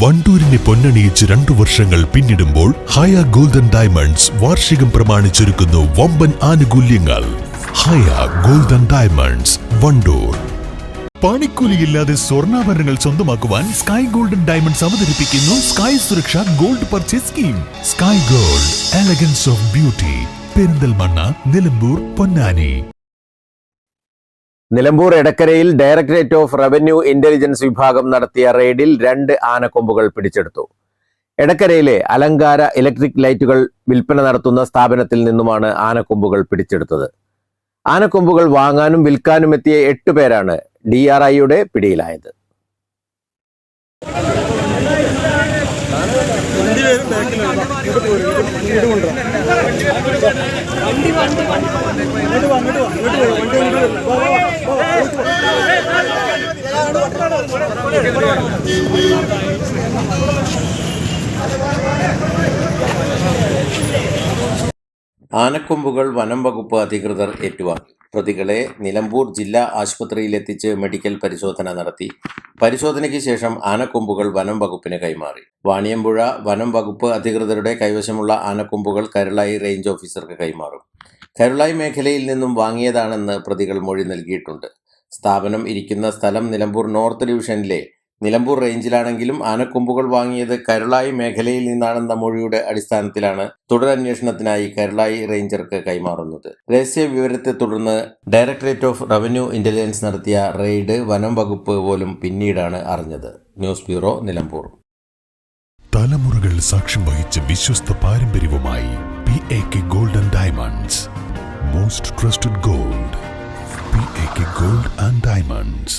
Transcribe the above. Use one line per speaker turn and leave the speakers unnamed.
വണ്ടൂരിനെ പൊന്നണിയിച്ച് രണ്ടു വർഷങ്ങൾ പിന്നിടുമ്പോൾ ഹയ ഗോൾഡൻ ഡയമണ്ട്സ് വാർഷികം പ്രമാണിച്ചൊരുക്കുന്നു വമ്പൻ ആനുകൂല്യങ്ങൾ. Haya golden diamonds Wandoor. പണിക്കൂലിയില്ലാതെ സ്വർണാഭരണങ്ങൾ സ്വന്തമാക്കുവാൻ സ്കൈ ഗോൾഡൻ ഡയമണ്ട്സ് അവതരിപ്പിക്കുന്നു Sky Suraksha gold purchase scheme. Sky gold elegance of beauty Perinthalmanna Nilambur Ponnani.
Nilambur എടക്കരയിൽ directorate of revenue intelligence വിഭാഗം നടത്തിയ റെയ്ഡിൽ രണ്ട് ആനക്കൊമ്പുകൾ പിടിച്ചെടുത്തു എടക്കരയിലെ അലങ്കാര ഇലക്ട്രിക് ലൈറ്റുകൾ വിൽപ്പന നടത്തുന്ന സ്ഥാപനത്തിൽ നിന്നുമാണ് ആനക്കൊമ്പുകൾ പിടിച്ചെടുത്തത് ആനക്കൊമ്പുകൾ വാങ്ങാനും വിൽക്കാനും എത്തിയ എട്ട് പേരാണ് ഡി ആർ ഐയുടെ പിടിയിലായത് ആനക്കൊമ്പുകൾ വനം വകുപ്പ് അധികൃതർ ഏറ്റുവാങ്ങി. പ്രതികളെ നിലമ്പൂർ ജില്ലാ ആശുപത്രിയിലെത്തിച്ച് മെഡിക്കൽ പരിശോധന നടത്തി. പരിശോധനയ്ക്ക് ശേഷം ആനക്കൊമ്പുകൾ വനം വകുപ്പിന് കൈമാറി. വാണിയമ്പുഴ വനം വകുപ്പ് അധികൃതരുടെ കൈവശമുള്ള ആനക്കൊമ്പുകൾ കരുളായി റേഞ്ച് ഓഫീസർക്ക് കൈമാറും. കരുളായി മേഖലയിൽ നിന്നും വാങ്ങിയതാണെന്ന് പ്രതികൾ മൊഴി നൽകിയിട്ടുണ്ട്. സ്ഥാപനം ഇരിക്കുന്ന സ്ഥലം നിലമ്പൂർ നോർത്ത് ഡിവിഷനിലെ നിലമ്പൂർ റേഞ്ചിലാണെങ്കിലും ആനക്കൊമ്പുകൾ വാങ്ങിയത് കരുളായി മേഖലയിൽ നിന്നാണെന്ന മൊഴിയുടെ അടിസ്ഥാനത്തിലാണ് തുടരന്വേഷണത്തിനായി കരുളായി റേഞ്ചർക്ക് കൈമാറുന്നത്. രഹസ്യ വിവരത്തെ തുടർന്ന് ഡയറക്ടറേറ്റ് ഓഫ് റവന്യൂ ഇന്റലിജൻസ് നടത്തിയ റെയ്ഡ് വനം വകുപ്പ് പോലും പിന്നീടാണ് അറിഞ്ഞത്. News bureau Nilambur.
തലമുറകൾ സാക്ഷ്യം വഹിച്ച വിശ്വസ്ത പാരമ്പര്യവുമായി P A K golden diamonds most trusted gold P A K gold and diamonds